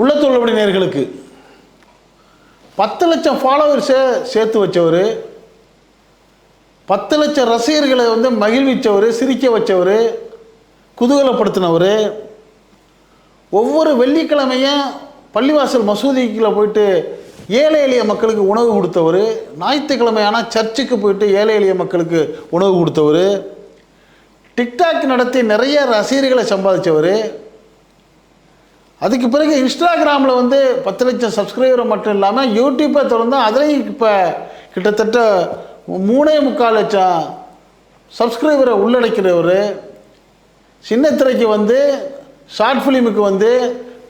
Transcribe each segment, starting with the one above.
உள்ளத்துள்ளபடி நேர்களுக்கு. பத்து லட்சம் ஃபாலோவர்ஸை சேர்த்து வச்சவர் பத்து லட்சம் ரசிகர்களை வந்து மகிழ்விச்சவர் சிரிக்க வச்சவர் குதூகலப்படுத்தினவர் ஒவ்வொரு வெள்ளிக்கிழமையும் பள்ளிவாசல் மசூதிக்குள்ளே போயிட்டு ஏழை எளிய மக்களுக்கு உணவு கொடுத்தவர் ஞாயிற்றுக்கிழமை ஆனால் சர்ச்சுக்கு போயிட்டு ஏழை எளிய மக்களுக்கு உணவு கொடுத்தவர் டிக்டாக் நடத்தி நிறைய ரசிகர்களை சம்பாதிச்சவர் அதுக்கு பிறகு இன்ஸ்டாகிராமில் வந்து பத்து லட்சம் சப்ஸ்கிரைபர் மட்டும் இல்லாமல் யூடியூப்பை திறந்து அதுலேயும் இப்போ கிட்டத்தட்ட மூணே முக்கால் லட்சம் சப்ஸ்கிரைபரை உள்ளடக்கிறவர் சின்ன திரைக்கு வந்து ஷார்ட் ஃபிலிமுக்கு வந்து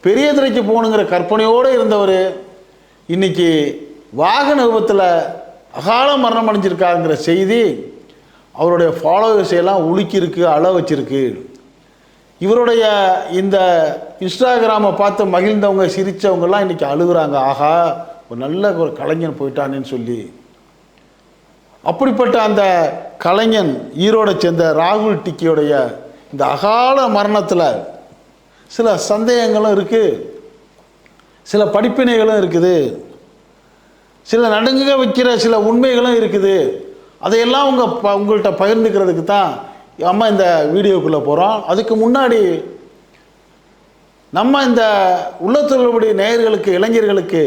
பெரிய திரைக்கு போகணுங்கிற கற்பனையோடு இருந்தவர். இன்னைக்கு வாகன விபத்தில் அகால மரணம் அடைஞ்சிருக்காருங்கிற செய்தி அவருடைய ஃபாலோவர்ஸ் எல்லாம் உலுக்கியிருக்கு அள வச்சிருக்கு இவருடைய இந்த இன்ஸ்டாகிராமை பார்த்து மகிழ்ந்தவங்க சிரித்தவங்கெல்லாம் இன்றைக்கி அழுகுறாங்க. ஆகா ஒரு நல்ல ஒரு கலைஞன் போயிட்டானேன்னு சொல்லி. அப்படிப்பட்ட அந்த கலைஞன் ஈரோடை சேர்ந்த ராகுல் டிக்கியோடைய இந்த அகால மரணத்தில் சில சந்தேகங்களும் இருக்குது சில படிப்பினைகளும் இருக்குது. சில நடுங்க வைக்கிற சில உண்மைகளும் இருக்குது. அதையெல்லாம் உங்கள் ப உங்கள்கிட்ட பகிர்ந்துக்கிறதுக்கு தான் அம்மா இந்த வீடியோக்குள்ளே போகிறோம் அதுக்கு முன்னாடி நம்ம இந்த உள்ளத்துள்ளபடி நேயர்களுக்கு இளைஞர்களுக்கு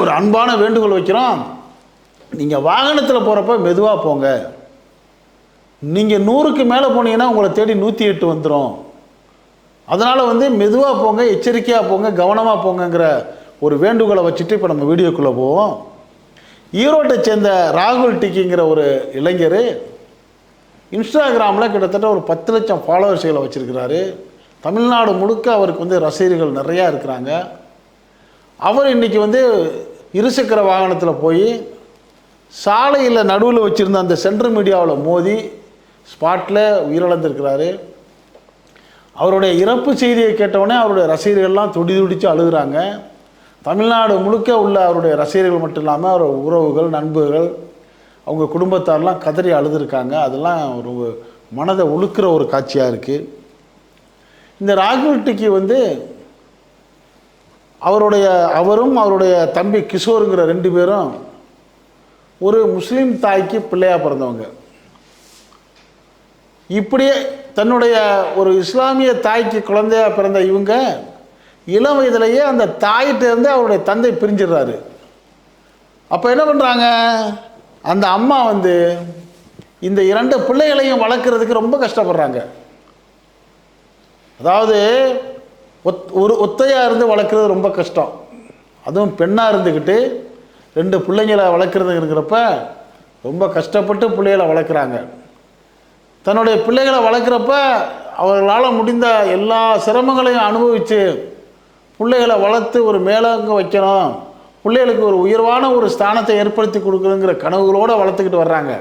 ஒரு அன்பான வேண்டுகோள் வைக்கிறோம். நீங்கள் வாகனத்தில் போகிறப்ப மெதுவாக போங்க. நீங்கள் நூறுக்கு மேலே போனீங்கன்னா உங்களை தேடி நூற்றி எட்டு வந்துடும் அதனால் வந்து மெதுவாக போங்க எச்சரிக்கையாக போங்க கவனமாக போங்கங்கிற ஒரு வேண்டுகோளை வச்சுட்டு இப்போ நம்ம வீடியோக்குள்ளே போவோம். ஈரோட்டை சேர்ந்த ராகுல் டிக்கிங்கிற ஒரு இளைஞர் இன்ஸ்டாகிராமில் கிட்டத்தட்ட ஒரு பத்து லட்சம் ஃபாலோவர்ஸ்களை வச்சுருக்கிறாரு. தமிழ்நாடு முழுக்க அவருக்கு வந்து ரசிகர்கள் நிறையா இருக்கிறாங்க. அவர் இன்றைக்கி வந்து இருசக்கர வாகனத்தில் போய் சாலையில் நடுவில் வச்சுருந்த அந்த சென்ட்ரல் மீடியாவில் மோதி ஸ்பாட்டில் உயிரிழந்திருக்கிறாரு. அவருடைய இறப்பு செய்தியை கேட்டவுடனே அவருடைய ரசிகர்கள்லாம் துடி துடித்து அழுகுறாங்க. தமிழ்நாடு முழுக்க உள்ள அவருடைய ரசிகர்கள் மட்டும் இல்லாமல் அவருடைய உறவுகள் நண்பர்கள் அவங்க குடும்பத்தாரெலாம் கதறி அழுதுருக்காங்க. அதெல்லாம் ஒரு மனதை உழுக்கிற ஒரு காட்சியாக இருக்குது இந்த ராகுல் வந்து அவருடைய அவரும் அவருடைய தம்பி கிஷோருங்கிற ரெண்டு பேரும் ஒரு முஸ்லீம் தாய்க்கு பிள்ளையாக பிறந்தவங்க. இப்படியே தன்னுடைய ஒரு இஸ்லாமிய தாய்க்கு குழந்தையாக பிறந்த இவங்க இளம் வயதிலேயே அந்த தாயிட்டேருந்து அவருடைய தந்தை பிரிஞ்சிடுறாரு. அப்போ என்ன பண்ணுறாங்க அந்த அம்மா வந்து இந்த இரண்டு பிள்ளைகளையும் வளர்க்குறதுக்கு ரொம்ப கஷ்டப்படுறாங்க. அதாவது ஒத் ஒரு ஒத்தையாக இருந்து வளர்க்குறது ரொம்ப கஷ்டம். அதுவும் பெண்ணாக இருந்துக்கிட்டு ரெண்டு பிள்ளைங்களை வளர்க்குறதுங்கிறப்ப ரொம்ப கஷ்டப்பட்டு பிள்ளைகளை வளர்க்குறாங்க. தன்னுடைய பிள்ளைகளை வளர்க்குறப்ப அவர்களால் முடிந்த எல்லா சிரமங்களையும் அனுபவித்து பிள்ளைகளை வளர்த்து ஒரு மேலங்க வைக்கணும். பிள்ளைகளுக்கு ஒரு உயர்வான ஒரு ஸ்தானத்தை ஏற்படுத்தி கொடுக்குறங்கிற கனவுகளோடு வளர்த்துக்கிட்டு வர்றாங்க.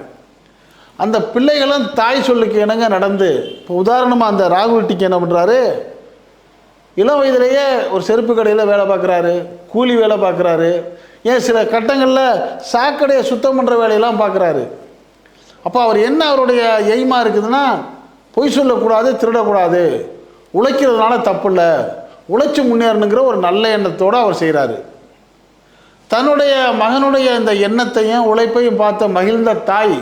அந்த பிள்ளைகளும் தாய் சொல்லுக்கு இணங்க நடந்து இப்போ உதாரணமாக அந்த ராகுட்டிக்கு என்ன பண்ணுறாரு இளம் வயதிலேயே ஒரு செருப்பு கடையில் வேலை பார்க்குறாரு கூலி வேலை பார்க்குறாரு ஏன் சில கட்டங்களில் சாக்கடையை சுத்தம் பண்ணுற வேலையெல்லாம் பார்க்குறாரு. அப்போ அவர் என்ன அவருடைய எய்மாக இருக்குதுன்னா பொய் சொல்லக்கூடாது திருடக்கூடாது உழைக்கிறதுனால தப்பு இல்லை உழைச்சி முன்னேறணுங்கிற ஒரு நல்ல எண்ணத்தோடு அவர் செய்கிறாரு தன்னுடைய மகனுடைய இந்த எண்ணத்தையும் உழைப்பையும் பார்த்த மகிழ்ந்த தாய்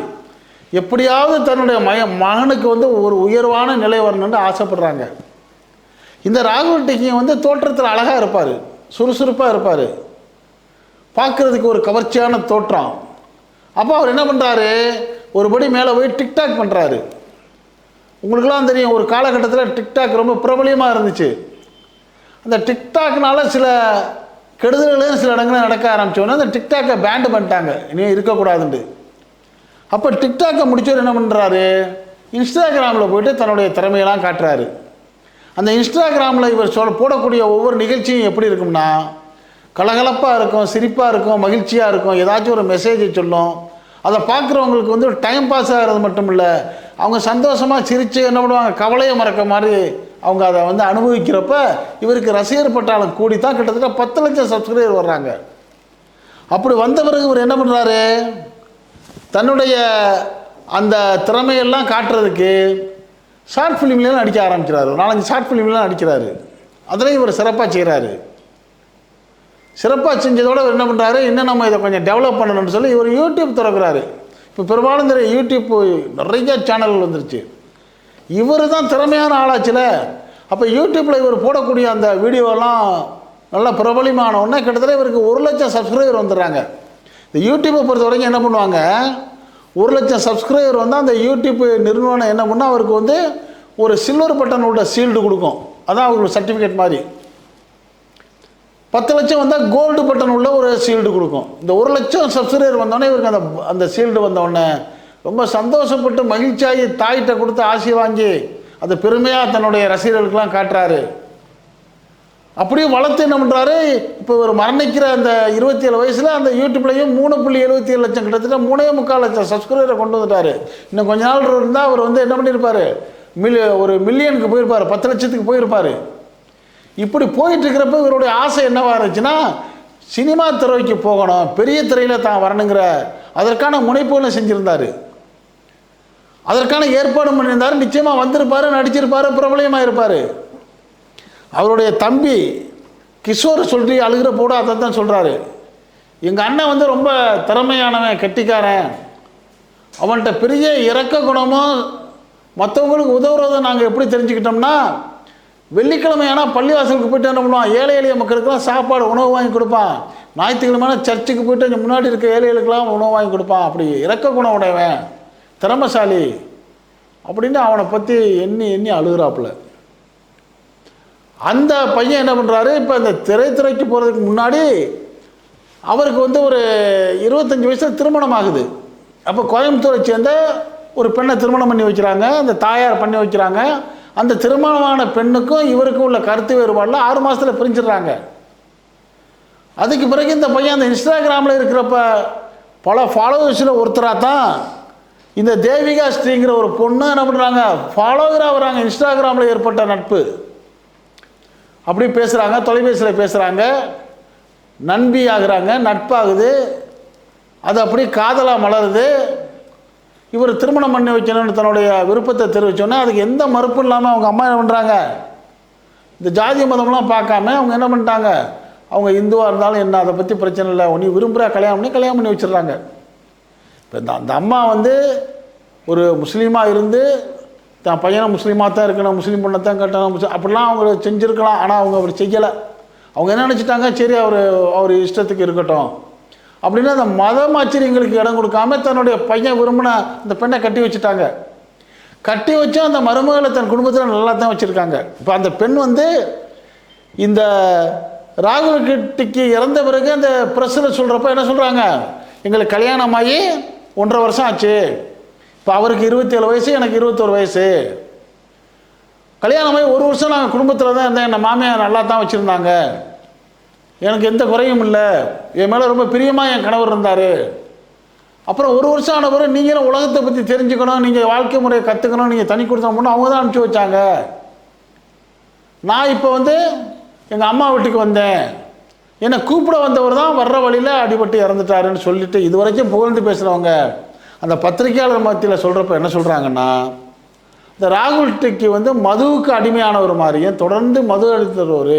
எப்படியாவது தன்னுடைய மய மகனுக்கு வந்து ஒரு உயர்வான நிலை வரணும்னு ஆசைப்படுறாங்க. இந்த ராகுல் டிக்கியும் வந்து தோற்றத்தில் அழகாக இருப்பார் சுறுசுறுப்பாக இருப்பார். பார்க்குறதுக்கு ஒரு கவர்ச்சியான தோற்றம். அப்போ அவர் என்ன பண்ணுறாரு ஒருபடி மேலே போய் டிக்டாக் பண்ணுறாரு உங்களுக்கெல்லாம் தெரியும் ஒரு காலகட்டத்தில் டிக்டாக் ரொம்ப பிரபலியமாக இருந்துச்சு. அந்த டிக்டாக்னால சில கெடுதல்களும் சில இடங்களில் நடக்க ஆரம்பித்தோன்னா அந்த டிக்டாக்கை பேண்டு பண்ணிட்டாங்க. இனி இருக்கக்கூடாதுன்ட்டு. அப்போ டிக்டாக்கை முடிச்சவர் என்ன பண்ணுறாரு இன்ஸ்டாகிராமில் போயிட்டு தன்னுடைய திறமையெல்லாம் காட்டுறாரு. அந்த இன்ஸ்டாகிராமில் இவர் சொல் போடக்கூடிய ஒவ்வொரு நிகழ்ச்சியும் எப்படி இருக்கும்னா கலகலப்பாக இருக்கும் சிரிப்பாக இருக்கும் மகிழ்ச்சியாக இருக்கும் ஏதாச்சும் ஒரு மெசேஜை சொல்லும். அதை பார்க்குறவங்களுக்கு வந்து டைம் பாஸ் ஆகிறது மட்டும் இல்லை அவங்க சந்தோஷமாக சிரித்து என்ன பண்ணுவாங்க? கவலையை மறக்க மாதிரி அவங்க அதை வந்து அனுபவிக்கிறப்ப இவருக்கு ரசிகர் பட்டாளம் கூடி தான் கிட்டத்தட்ட பத்து லட்சம் சப்ஸ்கிரைபர் வர்றாங்க. அப்படி வந்த பிறகு இவர் என்ன பண்ணுறாரு தன்னுடைய அந்த திறமையெல்லாம் காட்டுறதுக்கு ஷார்ட் ஃபிலிம்லாம் நடிக்க ஆரம்பிக்கிறாரு. ஒரு நாலஞ்சு ஷார்ட் ஃபிலிம்லாம் நடிக்கிறாரு. அதில் இவர் சிறப்பாக செய்கிறாரு சிறப்பாக செஞ்சதோட இவர் என்ன பண்ணுறாரு இன்னும் நம்ம இதை கொஞ்சம் டெவலப் பண்ணணும்னு சொல்லி இவர் யூடியூப் திறக்கிறாரு. இப்போ பெரும்பாலும் இந்த யூடியூப் நிறைய சேனல்கள் வந்துருச்சு. இவர் தான் திறமையான ஆளாச்சுல. அப்போ யூடியூப்பில் இவர் போடக்கூடிய அந்த வீடியோலாம் நல்லா பிரபலமான உடனே கிட்டத்தட்ட இவருக்கு ஒரு லட்சம் சப்ஸ்கிரைபர் வந்துடுறாங்க. இந்த யூடியூப்பை பொறுத்த வரைக்கும் என்ன பண்ணுவாங்க? ஒரு லட்சம் சப்ஸ்கிரைபர் வந்தால் அந்த யூடியூப் நிறுவனம் என்ன பண்ணால் அவருக்கு வந்து ஒரு சில்வர் உள்ள சீல்டு கொடுக்கும். அதான் அவருக்கு சர்டிஃபிகேட் மாதிரி. பத்து லட்சம் வந்தால் கோல்டு பட்டன் உள்ள ஒரு சீல்டு கொடுக்கும். இந்த ஒரு லட்சம் சப்ஸ்கிரைபர் வந்தோடனே இவருக்கு அந்த அந்த சீல்டு வந்தோடனே ரொம்ப சந்தோஷப்பட்டு மகிழ்ச்சியாகி தாயிட்ட கொடுத்து ஆசி வாங்கி அதை பெருமையாக தன்னுடைய ரசிகர்களுக்கெல்லாம் காட்டுறாரு. அப்படியே வளர்த்து என்ன பண்ணுறாரு இப்போ ஒரு மரணிக்கிற அந்த இருபத்தி ஏழு வயசில் அந்த யூடியூப்லேயும் மூணு புள்ளி எழுபத்தி ஏழு லட்சம் கிட்டத்தட்ட மூணே முக்கால் லட்சம் சப்ஸ்கிரைபரை கொண்டு வந்துட்டார். இன்னும் கொஞ்ச நாள் இருந்தால் அவர் வந்து என்ன பண்ணியிருப்பார் மில்லி ஒரு மில்லியனுக்கு போயிருப்பார் பத்து லட்சத்துக்கு போயிருப்பார். இப்படி போயிட்டு இருக்கிறப்ப இவருடைய ஆசை என்னவா இருந்துச்சுன்னா சினிமா துறைக்கு போகணும் பெரிய திரையில் தான் வரணுங்கிற அதற்கான முனைப்புகளை செஞ்சுருந்தார். அதற்கான ஏற்பாடு பண்ணியிருந்தார். நிச்சயமாக வந்திருப்பார் நடிச்சிருப்பார் பிரபலயமாக இருப்பார் அவருடைய தம்பி கிஷோர் சொல்லி அழுகிற போட அதை தான் சொல்கிறாரு எங்கள் அண்ணன் வந்து ரொம்ப திறமையானவன் கெட்டிக்காரன். அவன்கிட்ட பெரிய இறக்க குணமும் மற்றவங்களுக்கு உதவுறதை நாங்கள் எப்படி தெரிஞ்சுக்கிட்டோம்னா வெள்ளிக்கிழமை ஆனால் பள்ளிவாசலுக்கு போயிட்டு என்ன பண்ணுவான்? ஏழை எளிய மக்களுக்கெல்லாம் சாப்பாடு உணவு வாங்கி கொடுப்பான். ஞாயிற்றுக்கிழமையான சர்ச்சுக்கு போயிட்டு முன்னாடி இருக்க ஏழைகளுக்கெல்லாம் உணவு வாங்கி கொடுப்பான். அப்படி இறக்க குணம் உடையவன். திறமசாலி அப்படின்னு அவனை பற்றி எண்ணி எண்ணி அழுகுறாப்புல. அந்த பையன் என்ன பண்ணுறாரு இப்போ இந்த திரைத்துறைக்கு போகிறதுக்கு முன்னாடி அவருக்கு வந்து ஒரு இருபத்தஞ்சி வயசில் திருமணம் ஆகுது. அப்போ கோயம்புத்தூரை சேர்ந்த ஒரு பெண்ணை திருமணம் பண்ணி வைக்கிறாங்க அந்த தாயார் பண்ணி வைக்கிறாங்க. அந்த திருமணமான பெண்ணுக்கும் இவருக்கும் உள்ள கருத்து வேறுபாடில் ஆறு மாதத்தில் பிரிஞ்சிடுறாங்க. அதுக்கு பிறகு இந்த பையன் அந்த இன்ஸ்டாகிராமில் இருக்கிறப்ப பல ஃபாலோவர்ஸில் ஒருத்தராக தான் இந்த தேவிகா ஸ்ரீங்கிற ஒரு பொண்ணு என்ன பண்ணுறாங்க ஃபாலோவராக வராங்க. இன்ஸ்டாகிராமில் ஏற்பட்ட நட்பு. அப்படி பேசுகிறாங்க தொலைபேசியில் பேசுகிறாங்க நண்பி ஆகுறாங்க நட்பாகுது. அது அப்படி காதலாக மலருது. இவர் திருமணம் பண்ணி வைக்கணும்னு தன்னுடைய விருப்பத்தை தெரிவித்தோன்னே அதுக்கு எந்த மறுப்பும் இல்லாமல் அவங்க அம்மா என்ன பண்ணுறாங்க இந்த ஜாதி மதம்லாம் பார்க்காம அவங்க என்ன பண்ணிட்டாங்க? அவங்க இந்துவாக இருந்தாலும் என்ன அதை பற்றி பிரச்சனை இல்லை. நீ விரும்புகிற கல்யாணம் பண்ணி கல்யாணம் பண்ணி வச்சிடுறாங்க. இப்போ இந்த அந்த அம்மா வந்து ஒரு முஸ்லீமாக இருந்து தான் பையனை முஸ்லீமாக தான் இருக்கணும் முஸ்லீம் பொண்ணை தான் கட்டணும் முஸ்லீம் அப்படிலாம் அவங்க செஞ்சுருக்கலாம் ஆனால் அவங்க அவர் செய்யலை. அவங்க என்ன நினச்சிட்டாங்க? சரி அவர் அவர் இஷ்டத்துக்கு இருக்கட்டும். அப்படின்னு அந்த மதம் ஆச்சரியங்களுக்கு இடம் கொடுக்காம தன்னுடைய பையன் விரும்பின அந்த பெண்ணை கட்டி வச்சுட்டாங்க. கட்டி வச்சு அந்த மருமகளை தன் குடும்பத்தில் நல்லா தான் வச்சுருக்காங்க. இப்போ அந்த பெண் வந்து இந்த ராகுல் கிட்டிக்கு இறந்த பிறகு அந்த ப்ரெஸ்ஸில் சொல்கிறப்ப என்ன சொல்கிறாங்க எங்களுக்கு கல்யாணமாகி ஒன்றரை வருஷம் ஆச்சு. இப்போ அவருக்கு இருபத்தேழு வயசு எனக்கு இருபத்தோரு வயசு. கல்யாணமாகி ஒரு வருஷம் நாங்கள் குடும்பத்தில் தான் இருந்தேன். என் மாமியார் நல்லா தான் வச்சுருந்தாங்க. எனக்கு எந்த குறையும் இல்லை. என் மேலே ரொம்ப பிரியமாக என் கணவர் இருந்தார். அப்புறம் ஒரு வருஷம் ஆன பிறகு நீங்களும் உலகத்தை பற்றி தெரிஞ்சுக்கணும் நீங்கள் வாழ்க்கை முறையை கற்றுக்கணும் நீங்கள் தனி கொடுத்தோம் பண்ணணும் அவங்க தான் அனுப்பிச்சி வச்சாங்க. நான் இப்போ வந்து எங்கள் அம்மா வீட்டுக்கு வந்தேன். என்னை கூப்பிட வந்தவர் தான் வர்ற வழியில் அடிபட்டு இறந்துட்டாருன்னு சொல்லிட்டு இது வரைக்கும் புகழ்ந்து பேசுகிறவங்க அந்த பத்திரிக்கையாளர் மத்தியில் சொல்கிறப்ப என்ன சொல்கிறாங்கன்னா இந்த ராகுல் டிக்கி வந்து மதுவுக்கு அடிமையானவர் மாதிரியும் தொடர்ந்து மது அளித்தவர்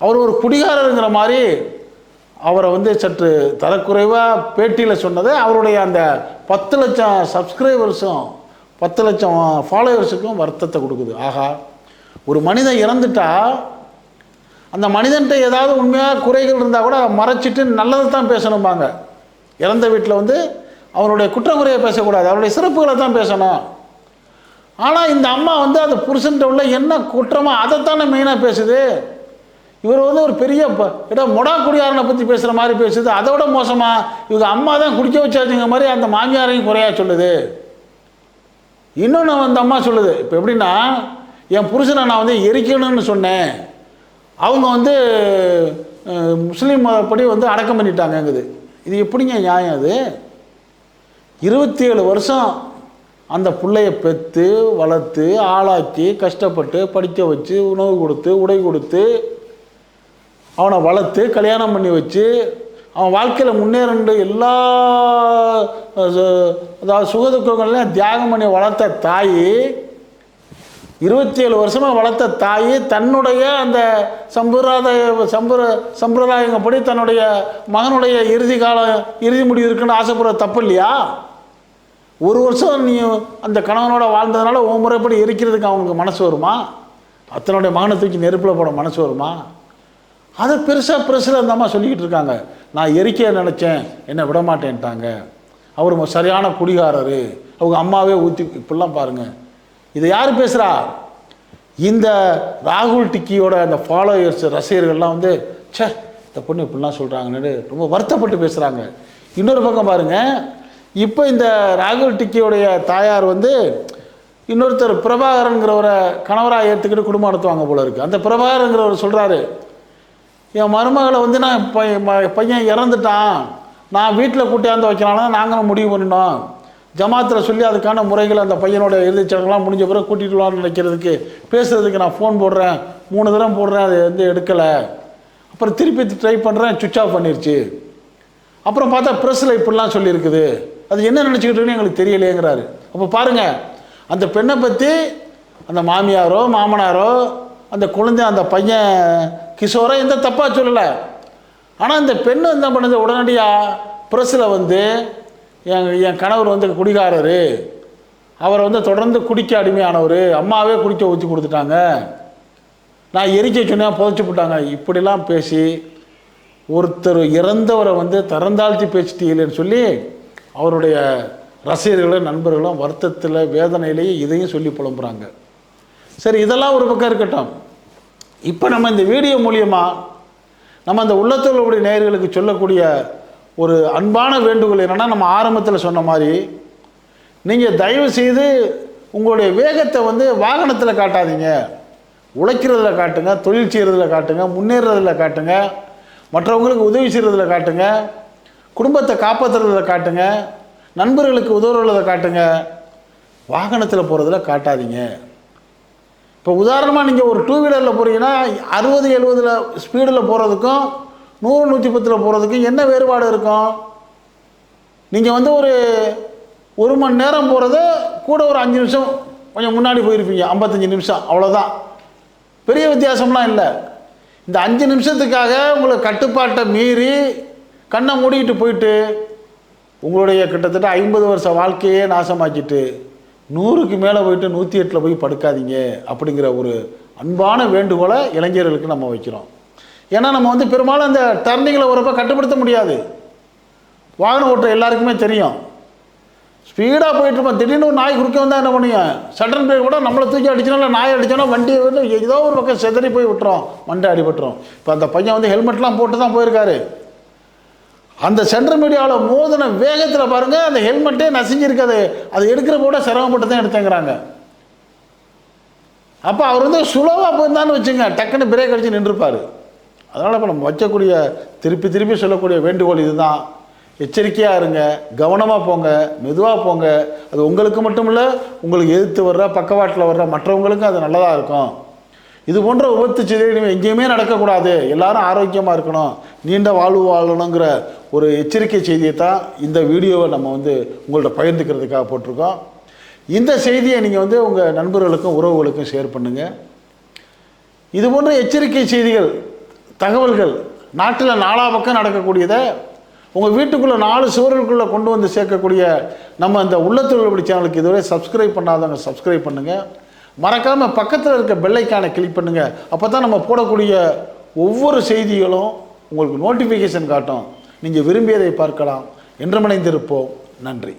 அவர்? ஒரு குடிகாரருங்கிற மாதிரி அவரை வந்து சற்று தரக்குறைவாக பேட்டியில் சொன்னது. அவருடைய அந்த பத்து லட்சம் சப்ஸ்கிரைபர்ஸும் பத்து லட்சம் ஃபாலோவர்ஸுக்கும் வருத்தத்தை கொடுக்குது. ஆகா ஒரு மனிதன் இறந்துட்டால் அந்த மனிதன்கிட்ட ஏதாவது உண்மையாக குறைகள் இருந்தால் கூட மறைச்சிட்டு நல்லதை தான் பேசணும்பாங்க. இறந்த வீட்டில் வந்து அவனுடைய குற்றங்குறையை பேசக்கூடாது. அவருடைய சிறப்புகளை தான் பேசணும். ஆனால் இந்த அம்மா வந்து அது புருஷன்கிட்ட உள்ள என்ன குற்றமோ அதைத்தானே மெயினாக பேசுது. இவர் வந்து ஒரு பெரிய ப- மொடா குடியாரனை பற்றி பேசுகிற மாதிரி பேசுது. அதோட மோசமாக இவங்க அம்மா தான் குடிக்க வச்சாச்சுங்க மாதிரி அந்த மாமியாரையும் குறையா சொல்லுது. இன்னொன்று அந்த அம்மா சொல்லுது. இப்போ எப்படின்னா என் புருஷனை நான் வந்து எரிக்கணும்னு சொன்னேன். அவங்க வந்து முஸ்லீம் படி வந்து அடக்கம் பண்ணிட்டாங்கங்குது. இது எப்படிங்க நியாயம் அது? இருபத்தி ஏழு வருஷம் அந்த பிள்ளைய பெற்று வளர்த்து ஆளாக்கி கஷ்டப்பட்டு படிக்க வச்சு உணவு கொடுத்து உடை கொடுத்து அவனை வளர்த்து கல்யாணம் பண்ணி வச்சு அவன் வாழ்க்கையில் முன்னேறண்டு எல்லா அதாவது சுகதுக்கங்களையும் தியாகம் பண்ணி வளர்த்த தாய் இருபத்தி ஏழு வருஷமாக வளர்த்த தாய் தன்னுடைய அந்த சம்பிரதாய சம்பிர சம்பிரதாயங்கப்படி தன்னுடைய மகனுடைய இறுதி காலம் இறுதி முடிவு இருக்குன்னு ஆசைப்படுற தப்பு இல்லையா ஒரு வருஷம் நீ அந்த கணவனோட வாழ்ந்ததுனால உன் முறைப்படி எரிக்கிறதுக்கு அவனுக்கு மனசு வருமா? அத்தனுடைய மகனை தூக்கி நெருப்பில் போட மனசு வருமா? அதை பெருசாக பெருசில் அந்த அம்மா சொல்லிக்கிட்டு இருக்காங்க. நான் எரிக்க நினச்சேன் என்னை விட மாட்டேன்ட்டாங்க அவர் சரியான குடிகாரர். அவங்க அம்மாவே ஊற்றி இப்படிலாம் பாருங்கள் இதை யார் பேசுகிறா இந்த ராகுல் டிக்கியோட அந்த ஃபாலோயர்ஸ் ரசிகர்கள்லாம் வந்து ச்சே இந்த பொண்ணு இப்படிலாம் சொல்கிறாங்கன்னு ரொம்ப வருத்தப்பட்டு பேசுகிறாங்க இன்னொரு பக்கம் பாருங்கள் இப்போ இந்த ராகுல் டிக்கியோடைய தாயார் வந்து இன்னொருத்தர் பிரபாகரங்கிறவரை கணவராக ஏற்றுக்கிட்டு குடும்பம் நடத்துவாங்க போல இருக்குது அந்த பிரபாகரங்கிறவர் சொல்கிறாரு என் மருமகளை வந்து நான் பையன் இறந்துட்டான். நான் வீட்டில் கூட்டியாந்து வைக்கலாம்னா நாங்களும் முடிவு பண்ணினோம். ஜமாத்தில் சொல்லி அதுக்கான முறைகள் அந்த பையனோட இறுதிச்சடங்கெல்லாம் முடிஞ்ச பிறகு கூட்டிகிட்டு வரலாம்னு நினைக்கிறதுக்கு. பேசுகிறதுக்கு நான் ஃபோன் போடுறேன். மூணு தடவை போடுறேன் அது வந்து எடுக்கலை. அப்புறம் திருப்பி ட்ரை பண்ணுறேன் சுவிட்ச் ஆஃப் பண்ணிருச்சு. அப்புறம் பார்த்தா ப்ரெஸ்ஸில் இப்படிலாம் சொல்லியிருக்குது. அது என்ன நினச்சிக்கிட்டு எங்களுக்கு தெரியலையேங்கிறாரு. அப்போ பாருங்கள் அந்த பெண்ணை பற்றி அந்த மாமியாரோ மாமனாரோ அந்த குழந்தை அந்த பையன் கிஷோரோ எந்த தப்பாக சொல்லலை. ஆனால் இந்த பெண்ணு என்ன பண்ணுது? உடனடியாக ப்ரெஸ்ஸில் வந்து என் என் கணவர் வந்து குடிகாரர். அவரை வந்து தொடர்ந்து குடிக்க அடிமையானவர். அம்மாவே குடிக்க ஊற்றி கொடுத்துட்டாங்க. நான் எரிக்க சொன்னேன் புதைச்சி போட்டாங்க. இப்படிலாம் பேசி ஒருத்தர் இறந்தவரை வந்து தரந்தாழ்த்தி பேசிட்டீங்களேன்னு சொல்லி அவருடைய ரசிகர்களும் நண்பர்களும் வருத்தத்தில் வேதனையிலேயே இதையும் சொல்லி புலம்புறாங்க. சரி இதெல்லாம் ஒரு பக்கம் இருக்கட்டும். இப்போ நம்ம இந்த வீடியோ மூலியமாக நம்ம அந்த உள்ளத்தில் உடைய நேயர்களுக்கு சொல்லக்கூடிய ஒரு அன்பான வேண்டுகோள் என்னென்னா நம்ம ஆரம்பத்தில் சொன்ன மாதிரி நீங்கள் தயவு செய்து உங்களுடைய வேகத்தை வந்து வாகனத்தில் காட்டாதீங்க. உழைக்கிறதுல காட்டுங்க தொழில் செய்கிறதுல காட்டுங்க முன்னேறதில் காட்டுங்க மற்றவங்களுக்கு உதவி செய்கிறதுல காட்டுங்க குடும்பத்தை காப்பாற்றுறதுல காட்டுங்க நண்பர்களுக்கு உதவுறதில் காட்டுங்க. வாகனத்தில் போகிறதுல காட்டாதீங்க. இப்போ உதாரணமாக நீங்கள் ஒரு டூ வீலரில் போகிறீங்கன்னா அறுபது எழுபதில் ஸ்பீடில் போகிறதுக்கும் நூறு நூற்றி பத்தில் போகிறதுக்கு என்ன வேறுபாடு இருக்கும்? நீங்கள் வந்து ஒரு ஒரு மணி நேரம் போகிறத கூட ஒரு அஞ்சு நிமிஷம் கொஞ்சம் முன்னாடி போயிருப்பீங்க ஐம்பத்தஞ்சு நிமிஷம் அவ்வளோதான் பெரிய வித்தியாசம்லாம் இல்லை. இந்த அஞ்சு நிமிஷத்துக்காக உங்களை கட்டுப்பாட்டை மீறி கண்ணை மூடிக்கிட்டு போயிட்டு உங்களுடைய கிட்டத்தட்ட ஐம்பது வருஷ வாழ்க்கையே நாசமாக்கிட்டு நூறுக்கு மேலே போயிட்டு நூற்றி எட்டில் போய் படுக்காதீங்க அப்படிங்கிற ஒரு அன்பான வேண்டுகோளை இளைஞர்களுக்கு நம்ம வைக்கிறோம். ஏன்னா நம்ம வந்து பெரும்பாலும் அந்த டர்னிங்கில் வரப்போ கட்டுப்படுத்த முடியாது. வாகனம் ஓட்டுற எல்லாருக்குமே தெரியும். ஸ்பீடாக போயிட்டுருப்போம் திடீர்னு ஒரு நாய் குறுக்க வந்தால் என்ன பண்ணுங்க சட்டன் பிரேக் கூட நம்மளை தூக்கி அடிச்சோன்னா இல்லை நாய் அடிச்சோன்னா வண்டி வந்து ஏதோ ஒரு பக்கம் செதறி போய் விட்டுரும். மண்டை அடிபட்டுரும். இப்போ அந்த பையன் வந்து ஹெல்மெட்லாம் போட்டு தான் போயிருக்காரு. அந்த சென்ட்ரல் மீடியாவில் மோதின வேகத்தில் பாருங்கள் அந்த ஹெல்மெட்டே நசிஞ்சிருக்காது. அது எடுக்கிற கூட சிரமப்பட்டு தான் எடுத்தேங்கிறாங்க. அப்போ அவர் வந்து சுலவாக போயிருந்தான்னு வச்சுங்க டக்குன்னு பிரேக் அடித்து நின்றுருப்பார் அதனால் இப்போ நம்ம வைக்கக்கூடிய திருப்பி திருப்பி சொல்லக்கூடிய வேண்டுகோள் இதுதான். எச்சரிக்கையாக இருங்க கவனமாக போங்க மெதுவாக போங்க. அது உங்களுக்கு மட்டும் இல்லை உங்களுக்கு எதிர்த்து வர்ற பக்கவாட்டில் வர்ற மற்றவங்களுக்கும் அது நல்லதாக இருக்கும். இது போன்ற விபத்து செய்திகள் எங்கேயுமே நடக்கக்கூடாது. எல்லாரும் ஆரோக்கியமாக இருக்கணும். நீண்ட வாழ்வு வாழணுங்கிற ஒரு எச்சரிக்கை செய்தியை தான் இந்த வீடியோவை நம்ம வந்து உங்கள்ட்ட பகிர்ந்துக்கிறதுக்காக போட்டிருக்கோம். இந்த செய்தியை நீங்கள் வந்து உங்கள் நண்பர்களுக்கும் உறவுகளுக்கும் ஷேர் பண்ணுங்கள் இது போன்ற எச்சரிக்கை செய்திகள் தகவல்கள் நாட்டில் நாலா பக்கம் நடக்கக்கூடியதை உங்கள் வீட்டுக்குள்ளே நாலு சுவர்களுக்குள்ளே கொண்டு வந்து சேர்க்கக்கூடிய நம்ம இந்த உள்ளத்தொழில்படி சேனலுக்கு இதுவரை சப்ஸ்கிரைப் பண்ணாதவங்க சப்ஸ்கிரைப் பண்ணுங்கள் மறக்காமல் பக்கத்தில் இருக்க பெல்லைக்கான கிளிக் பண்ணுங்கள் அப்போ தான் நம்ம போடக்கூடிய ஒவ்வொரு செய்திகளும் உங்களுக்கு நோட்டிஃபிகேஷன் காட்டும். நீங்கள் விரும்பியதை பார்க்கலாம். என்றமடைந்திருப்போம் நன்றி.